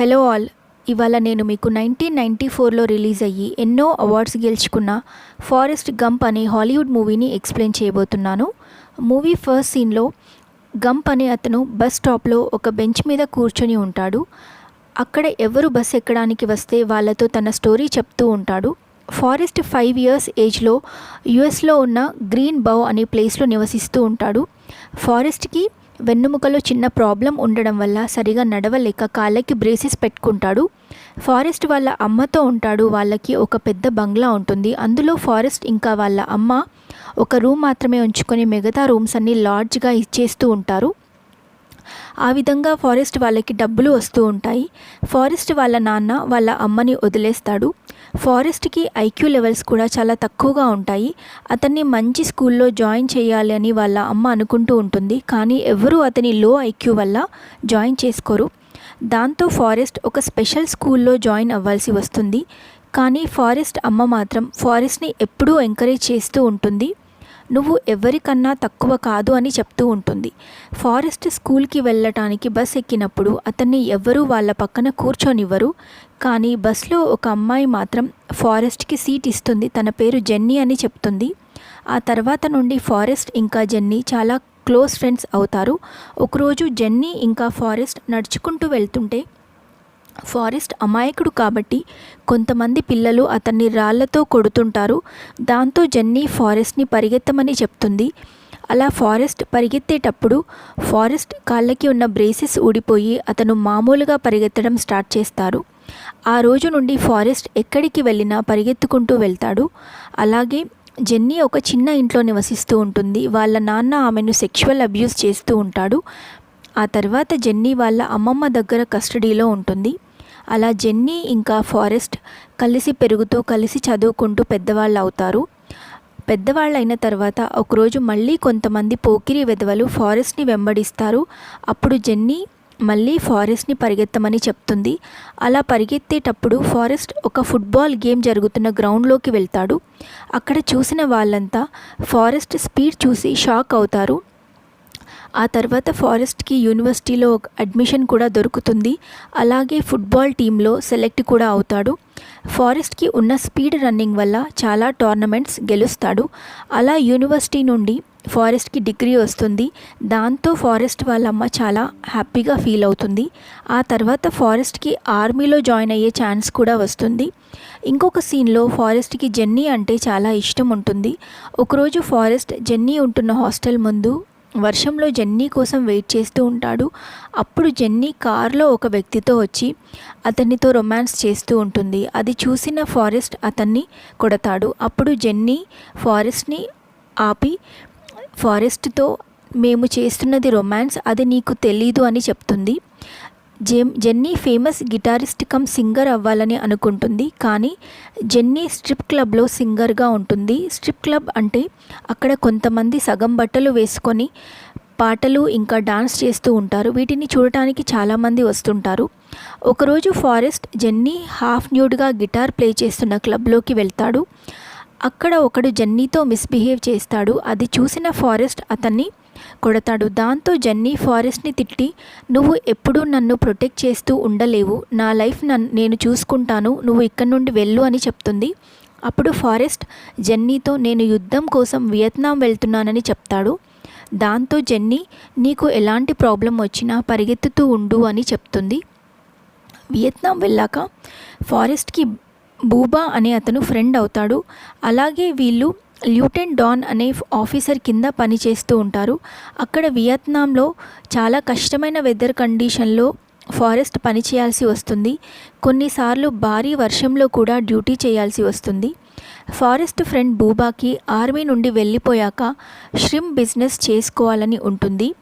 Hello all. ఇవాళ నేను మీకు నైన్టీన్ నైంటీ ఫోర్లో రిలీజ్ అయ్యి ఎన్నో అవార్డ్స్ గెలుచుకున్న ఫారెస్ట్ గంప్ అనే హాలీవుడ్ మూవీని ఎక్స్ప్లెయిన్ చేయబోతున్నాను. మూవీ ఫస్ట్ సీన్లో గంప్ అనే అతను బస్ స్టాప్లో ఒక బెంచ్ మీద కూర్చొని ఉంటాడు. అక్కడ ఎవరు బస్ ఎక్కడానికి వస్తే వాళ్ళతో తన స్టోరీ చెప్తూ ఉంటాడు. ఫారెస్ట్ ఫైవ్ ఇయర్స్ ఏజ్లో యుఎస్లో ఉన్న గ్రీన్ బౌ అనే ప్లేస్లో నివసిస్తూ ఉంటాడు. ఫారెస్ట్కి వెన్నుముకలో చిన్న ప్రాబ్లం ఉండడం వల్ల సరిగా నడవలేక కాళ్ళకి బ్రేసెస్ పెట్టుకుంటాడు. ఫారెస్ట్ వాళ్ళ అమ్మతో ఉంటాడు. వాళ్ళకి ఒక పెద్ద బంగ్లా ఉంటుంది. అందులో ఫారెస్ట్ ఇంకా వాళ్ళ అమ్మ ఒక రూమ్ మాత్రమే ఉంచుకొని మిగతా రూమ్స్ అన్ని లాడ్జ్గా ఇచ్చేస్తూ ఉంటారు. ఆ విధంగా ఫారెస్ట్ వాళ్ళకి డబ్బులు వస్తూ ఉంటాయి. ఫారెస్ట్ వాళ్ళ నాన్న వాళ్ళ అమ్మని వదిలేస్తాడు. ఫారెస్ట్కి ఐక్యూ లెవెల్స్ కూడా చాలా తక్కువగా ఉంటాయి. అతన్ని మంచి స్కూల్లో జాయిన్ చేయాలి అని వాళ్ళ అమ్మ అనుకుంటూ ఉంటుంది. కానీ ఎవరూ అతని లో ఐక్యూ వల్ల జాయిన్ చేసుకోరు. దాంతో ఫారెస్ట్ ఒక స్పెషల్ స్కూల్లో జాయిన్ అవ్వాల్సి వస్తుంది. కానీ ఫారెస్ట్ అమ్మ మాత్రం ఫారెస్ట్ని ఎప్పుడూ ఎంకరేజ్ చేస్తూ ఉంటుంది. నువ్వు ఎవరికన్నా తక్కువ కాదు అని చెప్తూ ఉంటుంది. ఫారెస్ట్ స్కూల్కి వెళ్ళటానికి బస్ ఎక్కినప్పుడు అతన్ని ఎవరూ వాళ్ళ పక్కన కూర్చొనివ్వరు. కానీ బస్లో ఒక అమ్మాయి మాత్రం ఫారెస్ట్కి సీట్ ఇస్తుంది. తన పేరు జెన్నీ అని చెప్తుంది. ఆ తర్వాత నుండి ఫారెస్ట్ ఇంకా జెన్నీ చాలా క్లోజ్ ఫ్రెండ్స్ అవుతారు. ఒకరోజు జెన్నీ ఇంకా ఫారెస్ట్ నడుచుకుంటూ వెళ్తుంటే ఫారెస్ట్ అమాయకుడు కాబట్టి కొంతమంది పిల్లలు అతన్ని రాళ్ళతో కొడుతుంటారు. దాంతో జెన్నీ ఫారెస్ట్ని పరిగెత్తమని చెప్తుంది. అలా ఫారెస్ట్ పరిగెత్తేటప్పుడు ఫారెస్ట్ కాళ్ళకి ఉన్న బ్రేసెస్ ఊడిపోయి అతను మామూలుగా పరిగెత్తడం స్టార్ట్ చేస్తారు. ఆ రోజు నుండి ఫారెస్ట్ ఎక్కడికి వెళ్ళినా పరిగెత్తుకుంటూ వెళ్తాడు. అలాగే జెన్నీ ఒక చిన్న ఇంట్లో నివసిస్తూ ఉంటుంది. వాళ్ళ నాన్న ఆమెను సెక్షువల్ అబ్యూస్ చేస్తూ ఉంటాడు. ఆ తర్వాత జెన్నీ వాళ్ళ అమ్మమ్మ దగ్గర కస్టడీలో ఉంటుంది. అలా జెన్నీ ఇంకా ఫారెస్ట్ కలిసి పెరుగుతూ కలిసి చదువుకుంటూ పెద్దవాళ్ళు అవుతారు పెద్దవాళ్ళు అయిన తర్వాత ఒకరోజు మళ్ళీ కొంతమంది పోకిరి వెధవలు ఫారెస్ట్ని వెంబడిస్తారు. అప్పుడు జెన్నీ మళ్ళీ ఫారెస్ట్ని పరిగెత్తమని చెప్తుంది. అలా పరిగెత్తేటప్పుడు ఫారెస్ట్ ఒక ఫుట్బాల్ గేమ్ జరుగుతున్న గ్రౌండ్లోకి వెళ్తాడు. అక్కడ చూసిన వాళ్ళంతా ఫారెస్ట్ స్పీడ్ చూసి షాక్ అవుతారు. ఆ తర్వాత ఫారెస్ట్కి యూనివర్సిటీలో అడ్మిషన్ కూడా దొరుకుతుంది. అలాగే ఫుట్బాల్ టీంలో సెలెక్ట్ కూడా అవుతాడు. ఫారెస్ట్కి ఉన్న స్పీడ్ రన్నింగ్ వల్ల చాలా టోర్నమెంట్స్ గెలుస్తాడు. అలా యూనివర్సిటీ నుండి ఫారెస్ట్కి డిగ్రీ వస్తుంది. దాంతో ఫారెస్ట్ వాళ్ళమ్మ చాలా హ్యాపీగా ఫీల్ అవుతుంది. ఆ తర్వాత ఫారెస్ట్కి ఆర్మీలో జాయిన్ అయ్యే ఛాన్స్ కూడా వస్తుంది. ఇంకొక సీన్లో ఫారెస్ట్కి జెన్నీ అంటే చాలా ఇష్టం ఉంటుంది. ఒకరోజు ఫారెస్ట్ జెన్నీ ఉంటున్న హాస్టల్ ముందు వర్షంలో జెన్నీ కోసం వెయిట్ చేస్తూ ఉంటాడు. అప్పుడు జెన్నీ కార్లో ఒక వ్యక్తితో వచ్చి అతనితో రొమాన్స్ చేస్తూ ఉంటుంది. అది చూసిన ఫారెస్ట్ అతన్ని కొడతాడు. అప్పుడు జెన్నీ ఫారెస్ట్ని ఆపి ఫారెస్ట్తో మేము చేస్తున్నది రొమాన్స్ అది నీకు తెలీదు అని చెప్తుంది. Gem Jenny famous guitarist come singer అవ్వాలని అనుకుంటుంది. కానీ జెన్నీ స్ట్రిప్ క్లబ్లో సింగర్గా ఉంటుంది. స్ట్రిప్ క్లబ్ అంటే అక్కడ కొంతమంది సగం బట్టలు వేసుకొని పాటలు ఇంకా డాన్స్ చేస్తూ ఉంటారు. వీటిని చూడటానికి చాలామంది వస్తుంటారు. ఒకరోజు ఫారెస్ట్ జెన్నీ హాఫ్ న్యూడ్గా గిటార్ ప్లే చేస్తున్న క్లబ్లోకి వెళ్తాడు. అక్కడ ఒకడు జన్నీతో మిస్బిహేవ్ చేస్తాడు. అది చూసిన ఫారెస్ట్ అతన్ని కొడతాడు. దాంతో జన్నీ ఫారెస్ట్ని తిట్టి నువ్వు ఎప్పుడూ నన్ను ప్రొటెక్ట్ చేస్తూ ఉండలేవు. నా లైఫ్ నన్ నేను చూసుకుంటాను. నువ్వు ఇక్కడి నుండి వెళ్ళు అని చెప్తుంది. అప్పుడు ఫారెస్ట్ జెన్నీతో నేను యుద్ధం కోసం వియత్నాం వెళ్తున్నానని చెప్తాడు. దాంతో జెన్నీ నీకు ఎలాంటి ప్రాబ్లం వచ్చినా పరిగెత్తుతూ ఉండు అని చెప్తుంది. వియత్నాం వెళ్ళాక ఫారెస్ట్కి బూబా అనే అతను ఫ్రెండ్ అవుతాడు. అలాగే వీళ్ళు ల్యూటెన్ డాన్ అనే ఆఫీసర్ కింద పనిచేస్తూ ఉంటారు. అక్కడ వియత్నాంలో చాలా కష్టమైన వెదర్ కండిషన్లో ఫారెస్ట్ పని చేయాల్సి వస్తుంది. కొన్నిసార్లు భారీ వర్షంలో కూడా డ్యూటీ చేయాల్సి వస్తుంది. ఫారెస్ట్ ఫ్రెండ్ బూబాకి ఆర్మీ నుండి వెళ్ళిపోయాక ష్రిమ్ బిజినెస్ చేసుకోవాలని ఉంటుంది.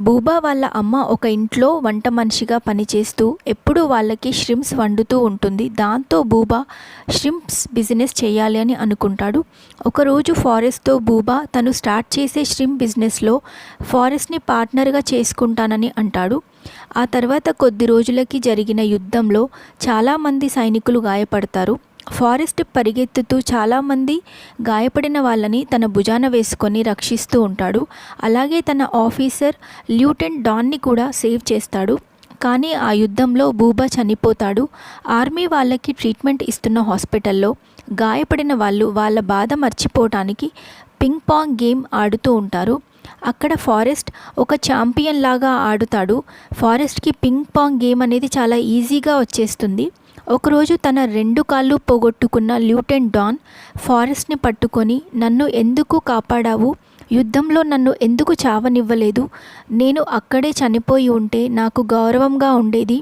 బూబా వాళ్ళ అమ్మ ఒక ఇంట్లో వంట మనిషిగా పనిచేస్తూ ఎప్పుడూ వాళ్ళకి ష్రిమ్స్ వండుతూ ఉంటుంది. దాంతో బూబా ష్రిమ్స్ బిజినెస్ చేయాలి అని అనుకుంటాడు. ఒకరోజు ఫారెస్ట్తో బూబా తను స్టార్ట్ చేసే ష్రిమ్ బిజినెస్లో ఫారెస్ట్ని పార్ట్నర్గా చేసుకుంటానని అంటాడు. ఆ తర్వాత కొద్ది రోజులకి జరిగిన యుద్ధంలో చాలామంది సైనికులు గాయపడతారు. ఫారెస్ట్ పరిగెత్తుతూ చాలామంది గాయపడిన వాళ్ళని తన భుజాన వేసుకొని రక్షిస్తూ ఉంటాడు. అలాగే తన ఆఫీసర్ ల్యూటెంట్ డాన్ని కూడా సేవ్ చేస్తాడు. కానీ ఆ యుద్ధంలో బూబా చనిపోతాడు. ఆర్మీ వాళ్ళకి ట్రీట్మెంట్ ఇస్తున్న హాస్పిటల్లో గాయపడిన వాళ్ళు వాళ్ళ బాధ మర్చిపోవటానికి పింగ్ పాంగ్ గేమ్ ఆడుతూ ఉంటారు. అక్కడ ఫారెస్ట్ ఒక ఛాంపియన్ లాగా ఆడుతాడు. ఫారెస్ట్కి పింగ్ పాంగ్ గేమ్ అనేది చాలా ఈజీగా వచ్చేస్తుంది. ఒకరోజు తన రెండు కాళ్ళు పోగొట్టుకున్న ల్యూటెన్ డాన్ ఫారెస్ట్ని పట్టుకొని నన్ను ఎందుకు కాపాడావు? యుద్ధంలో నన్ను ఎందుకు చావనివ్వలేదు? నేను అక్కడే చనిపోయి ఉంటే నాకు గౌరవంగా ఉండేది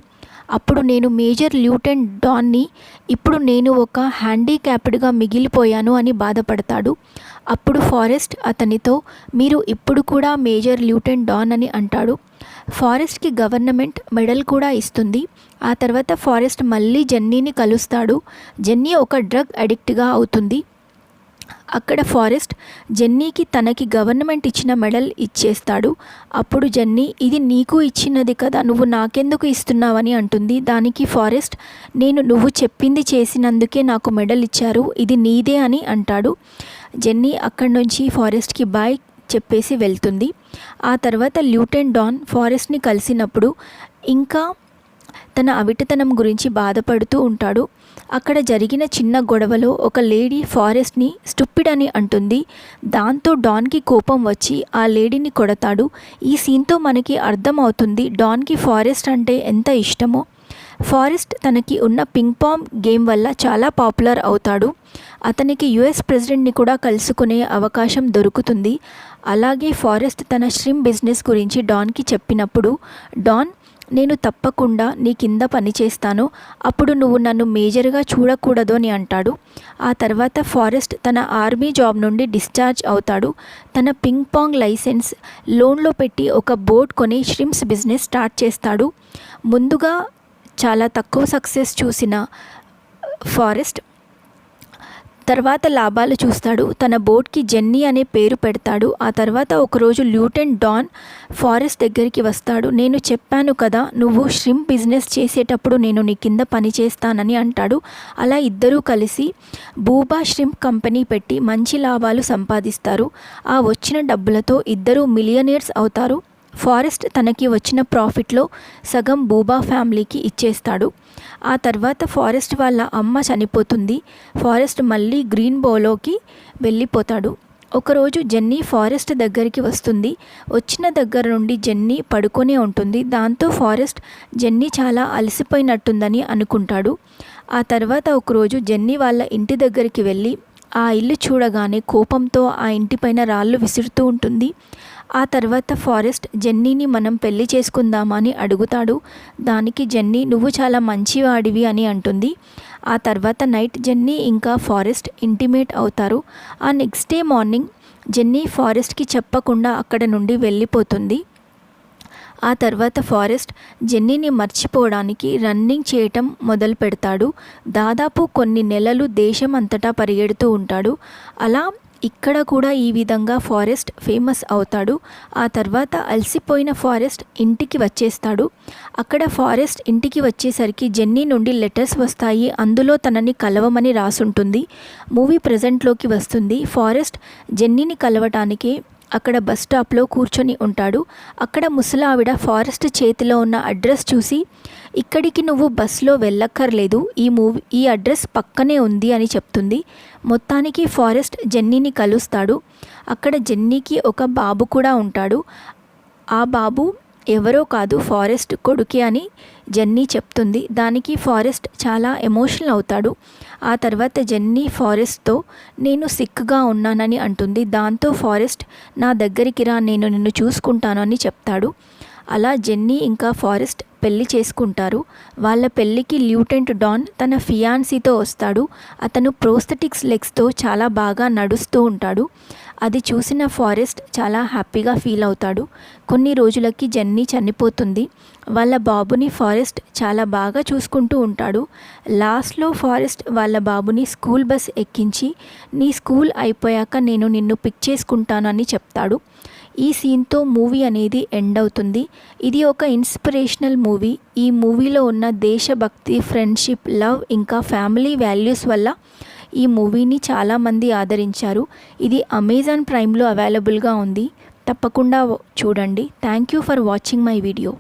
అప్పుడు నేను మేజర్ ల్యూటెంట్ డాన్ని ఇప్పుడు నేను ఒక హ్యాండిక్యాప్డ్గా మిగిలిపోయాను అని బాధపడతాడు. అప్పుడు ఫారెస్ట్ అతనితో మీరు ఇప్పుడు కూడా మేజర్ ల్యూటెంట్ డాన్ అని అంటాడు. ఫారెస్ట్కి గవర్నమెంట్ మెడల్ కూడా ఇస్తుంది. ఆ తర్వాత ఫారెస్ట్ మళ్ళీ జెన్నీని కలుస్తాడు. జెన్నీ ఒక డ్రగ్ అడిక్ట్గా అవుతుంది. అక్కడ ఫారెస్ట్ జెన్నీకి తనకి గవర్నమెంట్ ఇచ్చిన మెడల్ ఇచ్చేస్తాడు. అప్పుడు జెన్నీ ఇది నీకు ఇచ్చినది కదా నువ్వు నాకెందుకు ఇస్తున్నావని అంటుంది. దానికి ఫారెస్ట్ నేను నువ్వు చెప్పింది చేసినందుకే నాకు మెడల్ ఇచ్చారు ఇది నీదే అని అంటాడు. జెన్నీ అక్కడి నుంచి ఫారెస్ట్కి బాయ్ చెప్పేసి వెళ్తుంది. ఆ తర్వాత ల్యూటెన్ డాన్ ఫారెస్ట్ని కలిసినప్పుడు ఇంకా తన అవిటతనం గురించి బాధపడుతూ ఉంటాడు. అక్కడ జరిగిన చిన్న గొడవలో ఒక లేడీ ఫారెస్ట్ని స్టూపిడ్ అని అంటుంది. దాంతో డాన్కి కోపం వచ్చి ఆ లేడీని కొడతాడు. ఈ సీన్తో మనకి అర్థమవుతుంది డాన్కి ఫారెస్ట్ అంటే ఎంత ఇష్టమో. ఫారెస్ట్ తనకి ఉన్న పింగ్ పాంగ్ గేమ్ వల్ల చాలా పాపులర్ అవుతాడు. అతనికి యుఎస్ ప్రెసిడెంట్ని కూడా కలుసుకునే అవకాశం దొరుకుతుంది. అలాగే ఫారెస్ట్ తన స్ట్రీమ్ బిజినెస్ గురించి డాన్కి చెప్పినప్పుడు డాన్ నేను తప్పకుండా నీ కింద పనిచేస్తాను అప్పుడు నువ్వు నన్ను మేజర్గా చూడకూడదు అని అంటాడు. ఆ తర్వాత ఫారెస్ట్ తన ఆర్మీ జాబ్ నుండి డిశ్చార్జ్ అవుతాడు. తన పింగ్ పాంగ్ లైసెన్స్ లోన్లో పెట్టి ఒక బోట్ కొని షిమ్స్ బిజినెస్ స్టార్ట్ చేస్తాడు. ముందుగా చాలా తక్కువ సక్సెస్ చూసిన ఫారెస్ట్ తర్వాత లాభాలు చూస్తాడు. తన బోట్కి జెన్నీ అనే పేరు పెడతాడు. ఆ తర్వాత ఒకరోజు ల్యూటెంట్ డాన్ ఫారెస్ట్ దగ్గరికి వస్తాడు. నేను చెప్పాను కదా నువ్వు షిమ్ బిజినెస్ చేసేటప్పుడు నేను నీ కింద పని చేస్తానని అంటాడు. అలా ఇద్దరూ కలిసి బూబా షిమ్ కంపెనీ పెట్టి మంచి లాభాలు సంపాదిస్తారు. ఆ వచ్చిన డబ్బులతో ఇద్దరు మిలియనీర్స్ అవుతారు. ఫారెస్ట్ తనకి వచ్చిన ప్రాఫిట్లో సగం బూబా ఫ్యామిలీకి ఇచ్చేస్తాడు. ఆ తర్వాత ఫారెస్ట్ వాళ్ళ అమ్మ చనిపోతుంది. ఫారెస్ట్ మళ్ళీ గ్రీన్ బోలోకి వెళ్ళిపోతాడు. ఒకరోజు జెన్నీ ఫారెస్ట్ దగ్గరికి వస్తుంది. వచ్చిన దగ్గర నుండి జెన్నీ పడుకొనే ఉంటుంది. దాంతో ఫారెస్ట్ జెన్నీ చాలా అలసిపోయినట్టుందని అనుకుంటాడు. ఆ తర్వాత ఒకరోజు జెన్నీ వాళ్ళ ఇంటి దగ్గరికి వెళ్ళి ఆ ఇల్లు చూడగానే కోపంతో ఆ ఇంటిపైన రాళ్ళు విసురుతూ ఉంటుంది. ఆ తర్వాత ఫారెస్ట్ జెన్నీని మనం పెళ్ళి చేసుకుందామని అడుగుతాడు. దానికి జెన్నీ నువ్వు చాలా మంచివాడివి అని అంటుంది. ఆ తర్వాత నైట్ జెన్నీ ఇంకా ఫారెస్ట్ ఇంటిమేట్ అవుతారు. ఆ నెక్స్ట్ డే మార్నింగ్ జెన్నీ ఫారెస్ట్కి చెప్పకుండా అక్కడ నుండి వెళ్ళిపోతుంది. ఆ తర్వాత ఫారెస్ట్ జెన్నీని మర్చిపోవడానికి రన్నింగ్ చేయటం మొదలు పెడతాడు. దాదాపు కొన్ని నెలలు దేశం అంతటా పరిగెడుతూ ఉంటాడు. అలా ఇక్కడ కూడా ఈ విధంగా ఫారెస్ట్ ఫేమస్ అవుతాడు. ఆ తర్వాత అలసిపోయిన ఫారెస్ట్ ఇంటికి వచ్చేస్తాడు. అక్కడ ఫారెస్ట్ ఇంటికి వచ్చేసరికి జెన్నీ నుండి లెటర్స్ వస్తాయి. అందులో తనని కలవమని రాసుంటుంది. మూవీ ప్రజెంట్లోకి వస్తుంది. ఫారెస్ట్ జెన్నీని కలవటానికి అక్కడ బస్ స్టాప్లో కూర్చొని ఉంటాడు. అక్కడ ముసలావిడ ఫారెస్ట్ చేతిలో ఉన్న అడ్రస్ చూసి ఇక్కడికి నువ్వు బస్సులో వెళ్ళక్కర్లేదు. ఈ మూవీ ఈ అడ్రస్ పక్కనే ఉంది అని చెప్తుంది. మొత్తానికి ఫారెస్ట్ జెన్నీని కలుస్తాడు. అక్కడ జెన్నీకి ఒక బాబు కూడా ఉంటాడు. ఆ బాబు ఎవరో కాదు ఫారెస్ట్ కొడుకే అని జెన్నీ చెప్తుంది. దానికి ఫారెస్ట్ చాలా ఎమోషనల్ అవుతాడు. ఆ తర్వాత జెన్నీ ఫారెస్ట్తో నేను సిక్గా ఉన్నానని అంటుంది. దాంతో ఫారెస్ట్ నా దగ్గరికి రా నేను నిన్ను చూసుకుంటాను అని చెప్తాడు. అలా జెన్నీ ఇంకా ఫారెస్ట్ పెళ్ళి చేసుకుంటారు. వాళ్ళ పెళ్ళికి ల్యూటెంట్ డాన్ తన ఫియాన్సీతో వస్తాడు. అతను ప్రోస్థెటిక్స్ లెగ్స్తో చాలా బాగా నడుస్తూ ఉంటాడు. అది చూసిన ఫారెస్ట్ చాలా హ్యాపీగా ఫీల్ అవుతాడు. కొన్ని రోజులకి జెన్నీ చనిపోతుంది. వాళ్ళ బాబుని ఫారెస్ట్ చాలా బాగా చూసుకుంటూ ఉంటాడు. లాస్ట్లో ఫారెస్ట్ వాళ్ళ బాబుని స్కూల్ బస్ ఎక్కించి నీ స్కూల్ అయిపోయాక నేను నిన్ను పిక్ చేసుకుంటాను అని చెప్తాడు. ఈ సీన్తో మూవీ అనేది ఎండ్ అవుతుంది. ఇది ఒక ఇన్స్పిరేషనల్ మూవీ. ఈ మూవీలో ఉన్న దేశభక్తి ఫ్రెండ్షిప్ లవ్ ఇంకా ఫ్యామిలీ వాల్యూస్ వల్ల ఈ మూవీని చాలామంది ఆదరించారు. ఇది అమెజాన్ ప్రైమ్లో అవైలబుల్గా ఉంది. తప్పకుండా చూడండి. Thank you for watching my video.